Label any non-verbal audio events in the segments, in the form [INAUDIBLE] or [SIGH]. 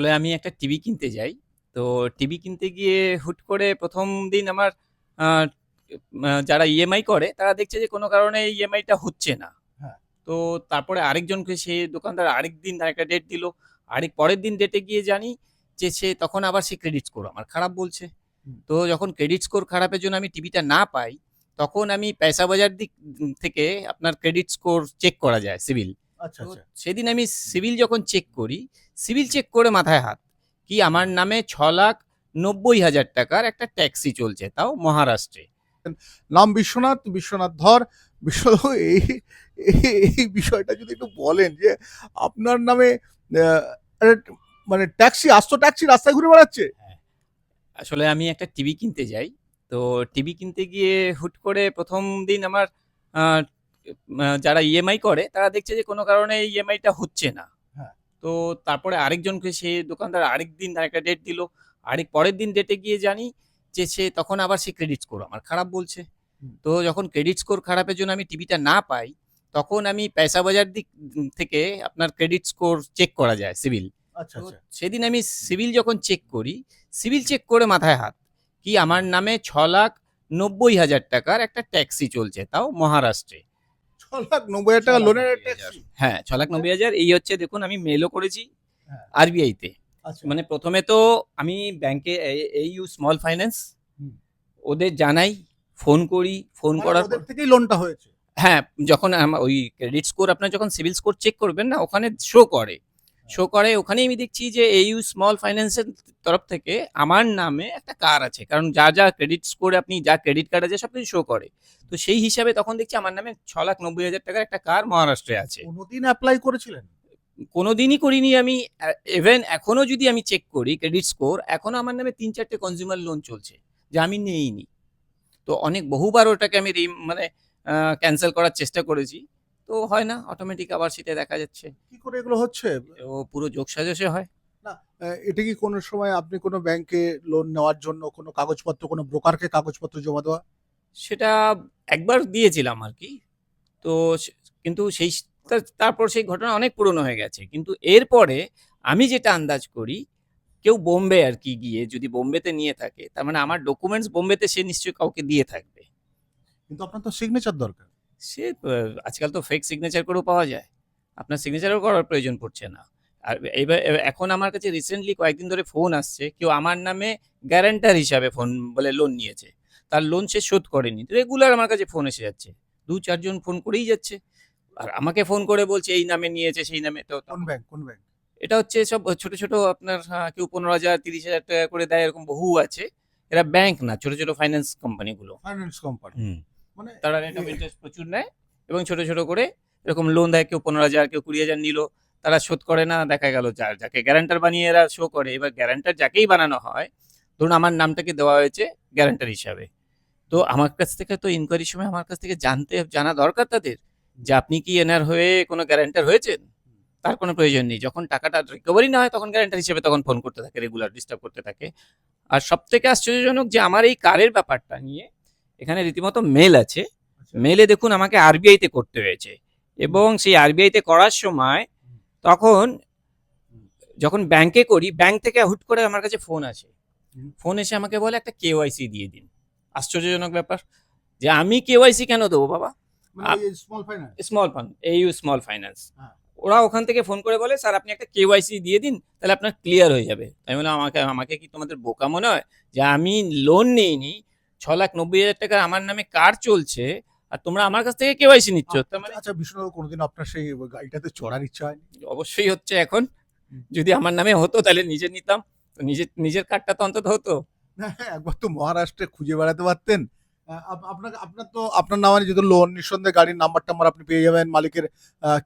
আসলে আমি একটা টিভি কিনতে যাই। তো টিভি কিনতে গিয়ে হুট করে প্রথম দিন আমার যারা ইএমআই করে তারা দেখছে যে কোনো কারণে ইএমআইটা হচ্ছে না। হ্যাঁ। তো তারপরে আরেকজনকে সে দোকানদার আরেক দিন আরেকটা ডেট দিল। আরেক পরের দিন ডেটে গিয়ে জানি যে সে তখন আবার সে ক্রেডিট স্কোর আমার খারাপ বলছে। তো যখন ক্রেডিট স্কোর খারাপের জন্য আমি টিভিটা না পাই তখন আমি পয়সা বাজার দিক থেকে আপনার ক্রেডিট স্কোর চেক করা যায় সিভিল আচ্ছা তো আচ্ছা। সেদিন আমি সিভিল যখন চেক করি সিভিল চেক করে মাথায় হাত কি আমার নামে ছ লাখ নব্বই হাজার টাকার একটা ট্যাক্সি চলছে তাও মহারাষ্ট্রে। নাম বিশ্বনাথ বিশ্বনাথ ধর। বিশ্ব এই এই- বিষয়টা যদি একটু বলেন যে আপনার নামে মানে ট্যাক্সি আস্ত ট্যাক্সি রাস্তায় ঘুরে বেড়াচ্ছে? আসলে আমি একটা টিভি কিনতে যাই। তো টিভি কিনতে গিয়ে হুট করে প্রথম দিন আমার যারা ইএমআই করে তারা দেখছে যে কোনো কারণে ইএমআইটা হচ্ছে না। হ্যাঁ। তো তারপরে আরেকজনকে সে দোকানদার আরেক দিন আরেকটা ডেট দিল। আরেক পরের দিন ডেটে গিয়ে জানি যে সে তখন আবার সে ক্রেডিট স্কোর আমার খারাপ বলছে। তো যখন ক্রেডিট স্কোর খারাপের জন্য আমি টিভিটা না পাই তখন আমি পয়সা বাজার দিক থেকে আপনার ক্রেডিট স্কোর চেক করা যায় সিভিল আচ্ছা আচ্ছা। সেদিন আমি সিভিল যখন চেক করি সিভিল চেক করে মাথায় হাত কি আমার নামে ছ লাখ নব্বই হাজার টাকার একটা ট্যাক্সি চলছে তাও মহারাষ্ট্রে। লাখ নব্বই হাজার টাকা লোনের হ্যাঁ ছ লাখ নব্বই হাজার। এই হচ্ছে দেখুন আমি মেলও করেছি আরবিআই আরবিআইতে। আচ্ছা। মানে প্রথমে তো আমি ব্যাংকে এই ইউ স্মল ফাইন্যান্স ওদের জানাই ফোন করি ফোন মানে করার পর থেকেই লোনটা হয়েছে। হ্যাঁ যখন ওই ক্রেডিট স্কোর আপনার যখন সিভিল স্কোর চেক করবেন না ওখানে শো করে। শো করে ওখানেই আমি দেখছি যে এইউ স্মল ফাইন্যান্সের তরফ থেকে আমার নামে একটা কার আছে। কারণ যা যা ক্রেডিট স্কোরে আপনি যা ক্রেডিট কার্ড আছে সব কিছু শো করে। তো সেই হিসাবে তখন দেখছি আমার নামে ছ লাখ নব্বই হাজার টাকার একটা কার মহারাষ্ট্রে আছে। কোনোদিন অ্যাপ্লাই করেছিলেন? কোনোদিনই করিনি আমি। ইভেন এখনও যদি আমি চেক করি ক্রেডিট স্কোর এখনও আমার নামে তিন চারটে কনজিউমার লোন চলছে যা আমি নেইনি। তো অনেক বহুবার ওটাকে আমি মানে ক্যান্সেল করার চেষ্টা করেছি। তো হয় না অটোমেটিক আবার সেটা দেখা যাচ্ছে। কি করে এগুলো হচ্ছে? ও পুরো যোগ সাজসে হয়। আহ, এটা কি কোনো সময় আপনি কোনো ব্যাংকে লোন নেওয়ার জন্য কোনো কাগজপত্র কোনো ব্রোকারকে কাগজপত্র জমা দেওয়া? সেটা একবার দিয়েছিলাম আর কি। তো কিন্তু সেই তারপর সেই ঘটনা অনেক পুরনো হয়ে গেছে। কিন্তু এরপরে আমি যেটা আন্দাজ করি কেউ বোম্বে আর কি গিয়ে যদি বোম্বেতে নিয়ে থাকে তার মানে আমার ডকুমেন্টস বোম্বেতে সে নিশ্চয়ই কাউকে দিয়ে থাকবে। কিন্তু আপনার তো সিগনেচার দরকার। সে আজকাল তো ফেক সিগনেচার করেও পাওয়া যায়। আপনার সিগনেচারও করার প্রয়োজন পড়ছে না। আর এবার এবার- এখন আমার কাছে রিসেন্টলি কয়েকদিন ধরে ফোন আসছে কেউ আমার নামে গ্যারান্টার হিসাবে ফোন বলে লোন নিয়েছে। তার লোন সে শোধ করেনি। রেগুলার আমার কাছে ফোন এসে যাচ্ছে। দু চারজন ফোন করেই যাচ্ছে। আর আমাকে ফোন করে বলছে এই নামে নিয়েছে সেই নামে। তো কোন ব্যাংক কোন ব্যাংক এটা হচ্ছে সব ছোট ছোট আপনার কেউ পনেরো হাজার তিরিশ হাজার টাকা করে দেয় এরকম বহু আছে। এরা ব্যাংক না ছোট ছোট ফাইন্যান্স কোম্পানিগুলো ফাইন্যান্স কোম্পানি মানে তারা রেট অফ ইন্টারেস্ট প্রচুর নেয় এবং ছোট ছোট করে এরকম লোন দেয় কেউ পনেরো হাজার কেউ কুড়ি হাজার নিল তারা শোধ করে না দেখা গেল যার যাকে গ্যারান্টার বানিয়ে এরা শো করে। এবার গ্যারান্টার যাকেই বানানো হয় ধরুন আমার নামটাকে দেওয়া হয়েছে গ্যারান্টার হিসাবে। তো আমার কাছ থেকে তো ইনকোয়ারির সময় আমার কাছ থেকে জানতে জানা দরকার তাদের যে আপনি কি এনার হয়ে কোনো গ্যারান্টার হয়েছেন? তার কোনো প্রয়োজন নেই। যখন টাকাটা রিকভারি না হয় তখন গ্যারান্টার হিসেবে তখন ফোন করতে থাকে রেগুলার ডিস্টার্ব করতে থাকে। আর সব থেকে আশ্চর্যজনক যে আমার এই কারের ব্যাপারটা নিয়ে এখানে রীতিমতো মেল আছে। মেলে দেখুন আমাকে আরবিআইতে করতে হয়েছে। এবং সেই আরবিআইতে করার সময় তখন যখন ব্যাংকে করি ব্যাংক থেকে হুট করে আমার কাছে ফোন আসে। ফোন এসে আমাকে বলে একটা কেওয়াইসি দিয়ে দিন। আশ্চর্যজনক ব্যাপার। যে আমি কেওয়াইসি কেন দেবো বাবা? Small finance fund AU small finance. ওরা ওখান থেকে ফোন করে বলে স্যার আপনি একটা কেওয়াইসি দিয়ে দিন তাহলে আপনার ক্লিয়ার হয়ে যাবে। আমি বললাম আমাকে আমাকে কি তোমাদের বোকা মনে হয়? যে আমি লোন নিইনি ছ লাখ নব্বই হাজার টাকা আমার নামে কার চলছে আর তোমরা আমার কাছ থেকে কেওয়াইসি নিচ্ছ? মানে আচ্ছা বিষ্ণু কোনোদিন আপনার সেই গাড়িটাতে চড়ার ইচ্ছা হয়নি? অবশ্যই হচ্ছে এখন। যদি আমার নামে হতো তাহলে নিজে নিতাম। তো নিজের নিজের কার্ডটা তো অন্তত হতো। না একবার তো মহারাষ্ট্রে খুঁজে বেড়াতে পারতেন। আপ- আপনাকে আপনার তো আপনার নামে যেহেতু লোন নিঃসন্দেহে গাড়ির নাম্বার টাম্বার আপনি পেয়ে যাবেন মালিকের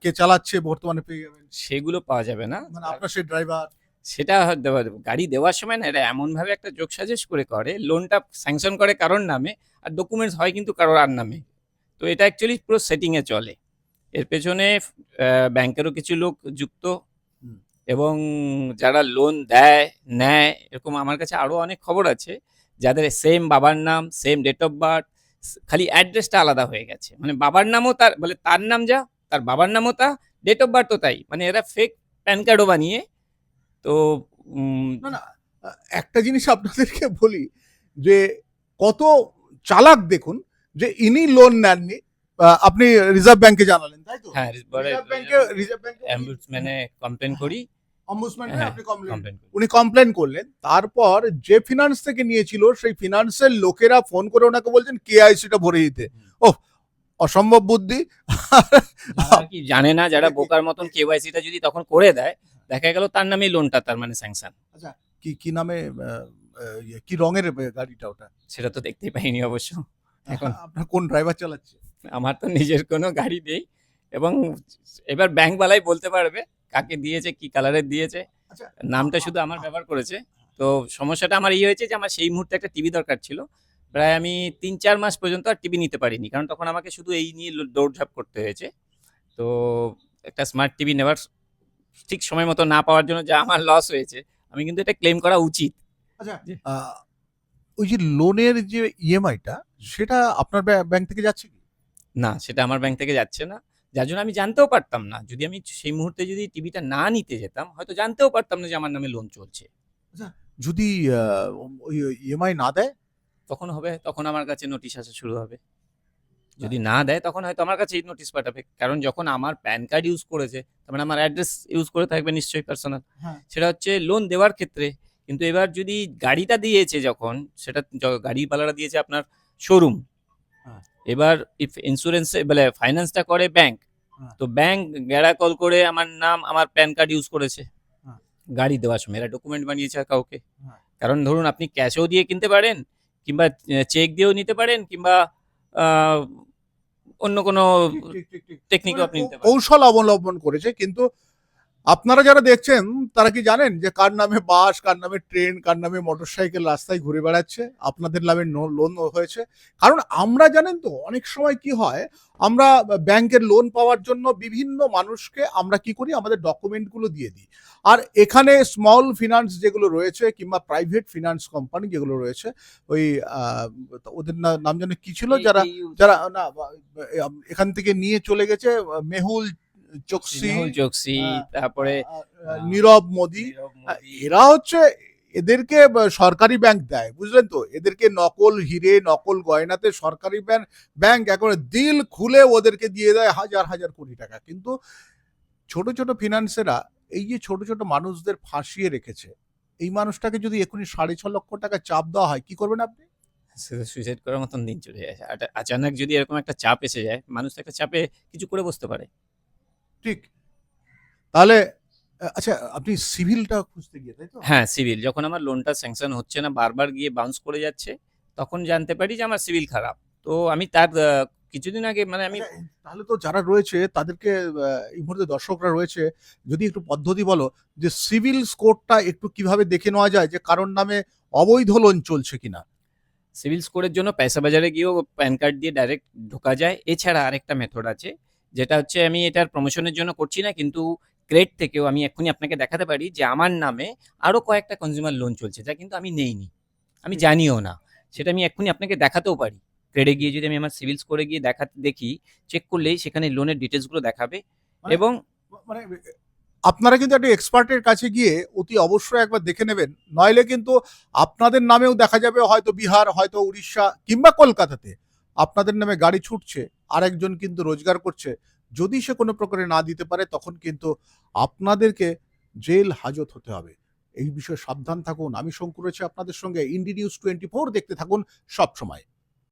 কে চালাচ্ছে বর্তমানে পেয়ে যাবেন। সেগুলো পাওয়া যাবে না। মানে আপনার সেই ড্রাইভার সেটা গাড়ি দেওয়ার সময় না এরা এমনভাবে একটা যোগ সাজেশ করে করে লোনটা স্যাংশন করে কারোর নামে আর ডকুমেন্টস হয় কিন্তু কারোর আর নামে। তো এটা অ্যাকচুয়ালি পুরো সেটিংয়ে চলে। এর পেছনে ব্যাংকেরও কিছু লোক যুক্ত এবং যারা লোন দেয় নেয় এরকম আমার কাছে আরও অনেক খবর আছে যাদের সেম বাবার নাম সেম ডেট অফ বার্থ খালি অ্যাড্রেসটা আলাদা হয়ে গেছে। মানে বাবার নামও তার বলে তার নাম যা তার বাবার নামও তা ডেট অফ বার্থও তাই। মানে এরা ফেক প্যান কার্ডও বানিয়ে তো একটা জিনিস আপনাদেরকে বলি যে কত চালাক দেখুন যে ইনি লোন নেননি। আপনি রিজার্ভ ব্যাংকে জানালেন তাই তো? হ্যাঁ রিজার্ভ ব্যাংকে রিজার্ভ ব্যাংকে অ্যাম্বুসম্যানে কমপ্লেন করি। উনি কমপ্লেন করলেন। তারপর যে ফিনান্স থেকে নিয়েছিল সেই ফিনান্সের লোকেরা ফোন করে ওনাকে বলছেন কেআইসিটা ভরে দিতে। ও অসম্ভব বুদ্ধি। জানে না যারা [LAUGHS] বোকার মতন কেওয়াইসিটা যদি তখন করে দেয় দেখা গেল তার নামেই লোনটা তার মানে স্যাংশন। কি কি নামে ইয়ে, কি রঙের গাড়িটা ওটা? সেটা তো দেখতেই পাইনি অবশ্য। এখন আপনার কোন ড্রাইভার চালাচ্ছে? আমার তো নিজের কোনো গাড়ি নেই এবং এবার ব্যাংকওয়ালাই বলতে পারবে কাকে দিয়েছে কি কালারের দিয়েছে। আচ্ছা। নামটা শুধু আমার ব্যবহার করেছে। তো সমস্যাটা আমার এই হয়েছে যে আমার সেই মুহূর্তে একটা টিভি দরকার ছিল। প্রায় আমি তিন চার মাস পর্যন্ত আর টিভি নিতে পারিনি। কারণ তখন আমাকে শুধু এই নিয়ে দৌড়ঝাঁপ করতে হয়েছে। তো একটা স্মার্ট টিভি নেওয়ার ঠিক সময় মতো না পাওয়ার জন্য যা আমার লস হয়েছে আমি কিন্তু এটা ক্লেম করা উচিত। আহ, ওই যে লোনের যে ইএমআইটা সেটা আপনার ব্যাংক থেকে যাচ্ছে কি? না সেটা আমার ব্যাংক থেকে যাচ্ছে না। যার জন্য আমি জানতেও পারতাম না। যদি আমি সেই মুহূর্তে যদি টিভিটা না নিতে যেতাম হয়তো জানতেও পারতাম না যে আমার নামে লোন চলছে। যদি ওই ইএমআই না দেয়? তখন হবে তখন আমার কাছে নোটিশ আসা শুরু হবে। যদি না দেয় তখন হয়তো আমার কাছে নোটিশ পাঠাবে কারণ যখন আমার প্যান কার্ড ইউজ করেছে মানে আমার অ্যাড্রেস ইউজ করে থাকবে নিশ্চয়ই পার্সোনাল হ্যাঁ। সেটা হচ্ছে লোন দেওয়ার ক্ষেত্রে কিন্তু এবার যদি গাড়িটা দিয়েছে যখন সেটা য- গাড়িওয়ালারা দিয়েছে আপনার শোরুম হ্যাঁ। এবার ইফ ইন্স্যুরেন্স বলে ফাইন্যান্সটা করে ব্যাংক। তো ব্যাংক গেড়া কল করে আমার নাম আমার প্যান কার্ড ইউজ করেছে হ্যাঁ। গাড়ি দেওয়ার সময় এরা ডকুমেন্ট বানিয়েছে কাউকে। কারণ ধরুন আপনি ক্যাশেও দিয়ে কিনতে পারেন কিংবা চেক দিয়েও নিতে পারেন কিংবা অন্য কোনো ঠিক। টেকনিকও মানে আপনি কৌশল অবলম্বন করেছে কিন্তু আপনারা যারা দেখছেন তারা কি জানেন যে কার নামে বাস কার নামে ট্রেন কার নামে মোটরসাইকেল রাস্তায় ঘুরে বেড়াচ্ছে? আপনাদের নামে লোন হয়েছে। কারণ আমরা জানেন তো অনেক সময় কি হয় আমরা ব্যাংকের লোন পাওয়ার জন্য বিভিন্ন মানুষকে আমরা কি করি আমাদের ডকুমেন্টগুলো দিয়ে দিই। আর এখানে স্মল ফিনান্স যেগুলো রয়েছে কিংবা প্রাইভেট ফিনান্স কোম্পানি যেগুলো রয়েছে ওই ওদের নাম যেন কি ছিল? যারা যারা না এখান থেকে নিয়ে চলে গেছে মেহুল চকসি চোকসি তারপরে নীরব মোদি। এরা হচ্ছে এদেরকে সরকারি ব্যাংক দেয় বুঝলেন তো? এদেরকে নকল হিরে নকল গয়নাতে সরকারি ব্যাংক ব্যাংক একেবারে দিল খুলে ওদেরকে দিয়ে দেয় হাজার হাজার কোটি টাকা। কিন্তু ছোট ছোট ফিনান্সেরা এই যে ছোট ছোট মানুষদের ফাঁসিয়ে রেখেছে এই মানুষটাকে যদি এখনই সাড়ে ছ লক্ষ টাকা চাপ দেওয়া হয় কি করবেন আপনি? সুইসাইড করার মতন দিন চলে যায়। আচানক যদি এরকম একটা চাপ এসে যায় মানুষ একটা চাপে কিছু করে বসতে পারে। ঠিক। তাহলে আচ্ছা আপনি সিভিলটা খুঁজতে গিয়ে তাই তো? হ্যাঁ সিভিল। যখন আমার লোনটা স্যাংশন হচ্ছে না বারবার গিয়ে বাউন্স করে যাচ্ছে তখন জানতে পারি যে আমার সিভিল খারাপ। তো আমি তার কিছুদিন আগে মানে আমি আচ্ছা, তাহলে তো যারা রয়েছে তাদেরকে এই মুহূর্তে দর্শকরা রয়েছে যদি একটু পদ্ধতি বলো যে সিভিল স্কোরটা একটু কীভাবে দেখে নেওয়া যায় যে কারোর নামে অবৈধ লোন চলছে কিনা? সিভিল স্কোরের জন্য পয়সা বাজারে গিয়েও প্যান কার্ড দিয়ে ডাইরেক্ট ঢোকা যায়। এছাড়া আরেকটা মেথড আছে যেটা হচ্ছে আমি এটার প্রমোশনের জন্য করছি না কিন্তু ক্রেড থেকেও আমি এক্ষুনি আপনাকে দেখাতে পারি যে আমার নামে আরও কয়েকটা কনজিউমার লোন চলছে যা কিন্তু আমি নেইনি। আমি জানিও না। সেটা আমি এক্ষুনি আপনাকে দেখাতেও পারি। ক্রেডে গিয়ে যদি আমি আমার সিভিল স্কোরে গিয়ে দেখা দেখি চেক করলেই সেখানে লোনের ডিটেলসগুলো দেখাবে মানে- এবং মানে আপনারা কিন্তু একটা এক্সপার্টের কাছে গিয়ে অতি অবশ্যই একবার দেখে নেবেন। নইলে কিন্তু আপনাদের নামেও দেখা যাবে হয়তো বিহার হয়তো উড়িষ্যা কিংবা কলকাতাতে। আপনাদের নামে গাড়ি ছুটছে, আরেকজন কিন্তু রোজগার করছে, যদি সে কোনো প্রকারে না দিতে পারে, তখন কিন্তু আপনাদেরকে জেল হাজত হতে হবে। এই বিষয়ে সাবধান থাকুন। আমি শঙ্কু রয়েছে আপনাদের সঙ্গে। ইন্ডি নিউজ টোয়েন্টি ফোর দেখতে থাকুন সব সময়